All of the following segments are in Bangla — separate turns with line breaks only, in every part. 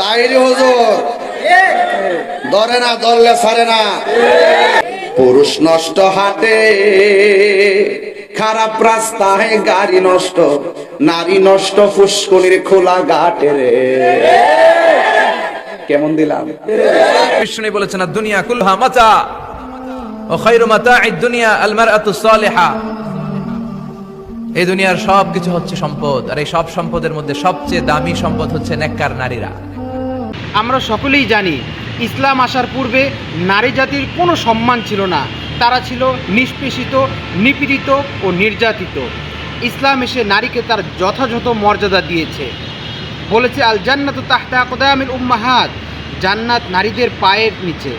তাইরি হুজুর। ধরে না, ধরলে না। পুরুষ নষ্ট হাটে, খারাপ রাস্তায় গাড়ি নষ্ট, নারী নষ্ট ফুসকুনির খোলা ঘাটে রে। কেমন দিলাম?
বিষ্ণু আর দুনিয়া কুলহা মাতা, ও খায়রু মাতা দুনিয়া আল মারআতু সালিহা। এই দুনিয়ার সব কিছু হচ্ছে সম্পদ, আর এই সব সম্পদের মধ্যে সবচেয়ে দামি সম্পদ হচ্ছে নেককার নারীরা।
আমরা সকলেই জানি, ইসলাম আসার পূর্বে নারী জাতির কোনো সম্মান ছিল না। তারা ছিল নিষ্পেষিত, নিপীড়িত ও নির্যাতিত। ইসলাম এসে নারীকে তার যথাযথ মর্যাদা দিয়েছে। বলেছে আল জান্নাত তাহতা কোদামিল উম্মাহাত। জান্নাত নারীদের পায়ের নিচে।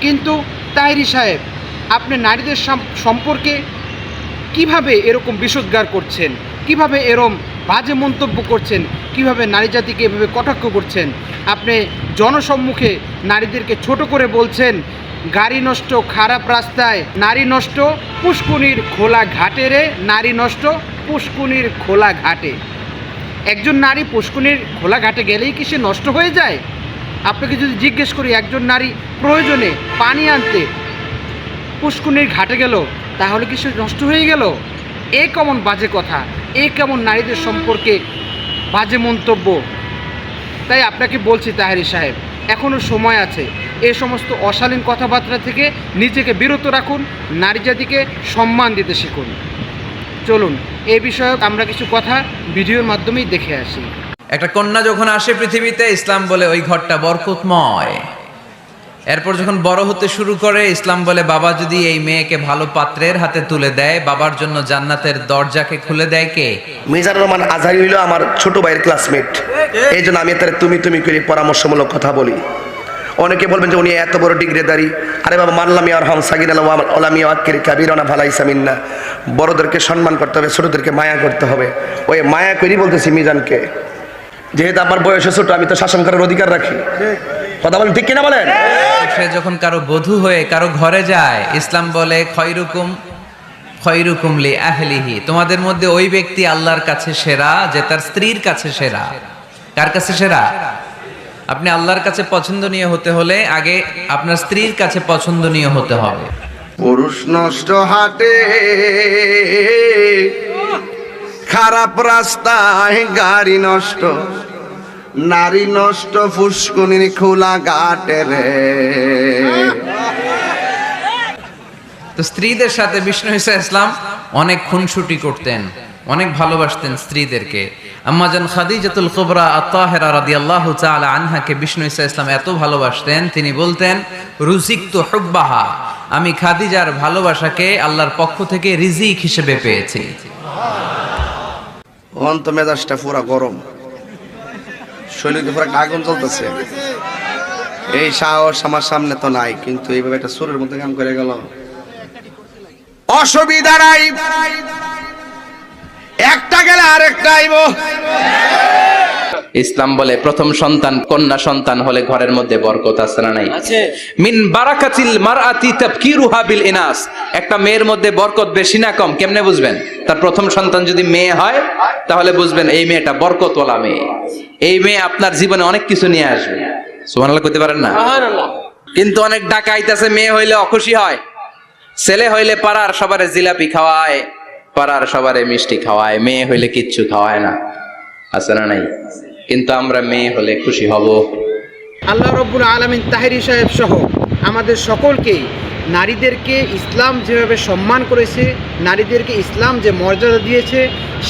কিন্তু তাইরি সাহেব, আপনি নারীদের সম্পর্কে কীভাবে এরকম বিষোদ্গার করছেন? কীভাবে এরম বাজে মন্তব্য করছেন, কীভাবে নারী জাতিকে এভাবে কটাক্ষ করছেন? আপনি জনসম্মুখে নারীদেরকে ছোট করে বলছেন, গাড়ি নষ্ট, খারাপ রাস্তায়, নারী নষ্ট, পুষ্কুনির খোলা ঘাটে রে, নারী নষ্ট, পুষ্কুনির খোলা ঘাটে। একজন নারী পুষ্কুনির খোলা ঘাটে গেলেই কি সে নষ্ট হয়ে যায়? আপনাকে যদি জিজ্ঞেস করি, একজন নারী প্রয়োজনে পানি আনতে পুষ্কুনির ঘাটে গেল, তাহলে কি সে নষ্ট হয়ে গেল? এ কমন বাজে কথা। এ কেমন নারীদের সম্পর্কে বাজে মন্তব্য? তাই আপনাকে বলছি তাহারি সাহেব এখনও সময় আছে। এ সমস্ত অশালীন কথাবার্তা থেকে নিজেকে বিরত রাখুন, নারী জাতিকে সম্মান দিতে শিখুন। চলুন, এ বিষয়ক আমরা কিছু কথা ভিডিওর মাধ্যমেই দেখে আসি।
একটা কন্যা যখন আসে পৃথিবীতে, ইসলাম বলে ওই ঘরটা বরকতময়। এরপর যখন বড় হতে শুরু করে, ইসলাম বলে, বাবা, যদি এই মেয়েকে ভালো পাত্রের হাতে তুলে দেয়, বাবার জন্য জান্নাতের দরজাকে খুলে দেয় কে?
মিজানুর রহমান আজহারি হইল আমার ছোট ভাইয়ের ক্লাসমেট এই জন্য আমি তার তুমি তুমি করে পরামর্শমূলক কথা বলি। অনেকে বলবেন যে উনি এত বড় ডিগ্রিদারি। আরে বাবা, মানলাম ইয়ার হাম সাগিন ওলামি আক্কির কাবিরনা ভালাই সামিন্না বড়দেরকে সম্মান করতে হবে, ছোটদেরকে মায়া করতে হবে। ওই মায়া করি বলতেছি মিজানকে। যেহেতু আমার বয়সে ছোট, আমি তো শাসন করার অধিকার রাখি। কথা বলেন ঠিক কিনা বলেন?
সে যখন কারও বধূ হয়ে কারও ঘরে যায় ইসলাম বলে খয়রুকুম খয়রুকুম লি আহলিহি। তোমাদের মধ্যে ওই ব্যক্তি আল্লাহর কাছে সেরা যে তার স্ত্রীর কাছে সেরা। কার কাছে সেরা? আপনি আল্লাহর কাছে পছন্দনীয় হতে হলে আগে আপনার স্ত্রীর কাছে পছন্দনীয় হতে হবে।
পুরুষ নষ্ট হাটে খারাপ রাস্তায় গাড়ি নষ্ট। নারী নষ্ট ফুসকুনির খোলা ঘাটে রে।
তো স্ত্রীদের সাথে বিষ্ণু ইসা ইসলাম অনেক খুনসুটি করতেন অনেক ভালোবাসতেন স্ত্রীদেরকে। আম্মাজান খাদিজাতুল কুবরা রাদিয়াল্লাহু তাআলা আনহাকে বিষ্ণু ইসা ইসলাম এত ভালোবাসতেন তিনি বলতেন রুজিকতু হুব্বাহা আমি খাদিজার ভালোবাসাকে আল্লাহর পক্ষ থেকে রিজিক হিসেবে পেয়েছি।
অন্ত মেজাজটা পুরা গরম। শরীরে পুরা আগুন চলতেছে। এই সাহস আমার সামনে তো নাই কিন্তু এইভাবে একটা সুরের মধ্যে কাম করে গেল। অসুবিধা নাই। একটা গেলে আরেকটা আইব।
ইসলাম বলে প্রথম সন্তান কন্যা সন্তান হলে ঘরের মধ্যে বরকত আছে না নাই? মিন বারাকাতিল মারআতি তাবকিরুহা বিল ইনাস। একটা মেয়ের মধ্যে বরকত বেশি না কম কেমনে বুঝবেন? তার প্রথম সন্তান যদি মেয়ে হয় তাহলে বুঝবেন এই মেয়েটা বরকতওয়ালা মেয়ে। এই মেয়ে আপনার জীবনে অনেক কিছু নিয়ে আসবে। সুবহানাল্লাহ করতে পারেন না? কিন্তু অনেক ডাকা ডাকাইতাছে মেয়ে হইলে অখুশি হয়। ছেলে হইলে পাড়ার সবারে জিলাপি খাওয়ায় পাড়ার সবারে মিষ্টি খাওয়ায় মেয়ে হইলে কিচ্ছু খাওয়ায় না। আছে না নাই? কিন্তু আমরা মেয়ে হলে খুশি হব।
আল্লাহ রব্বুল আলমিন তাহেরি সাহেব সহ আমাদের সকলকেই নারীদেরকে ইসলাম যেভাবে সম্মান করেছে, নারীদেরকে ইসলাম যে মর্যাদা দিয়েছে,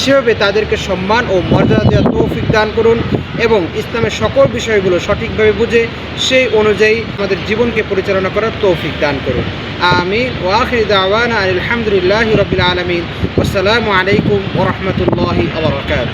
সেভাবে তাদেরকে সম্মান ও মর্যাদা দেওয়ার তৌফিক দান করুন এবং ইসলামের সকল বিষয়গুলো সঠিকভাবে বুঝে সেই অনুযায়ী আমাদের জীবনকে পরিচালনা করার তৌফিক দান করুন। আমি ওয়াখির দাওয়ানা আলহামদুলিল্লাহ রবিল আলমিন। আসসালামু আলাইকুম ওরহমতুল্লাহি আবরকাত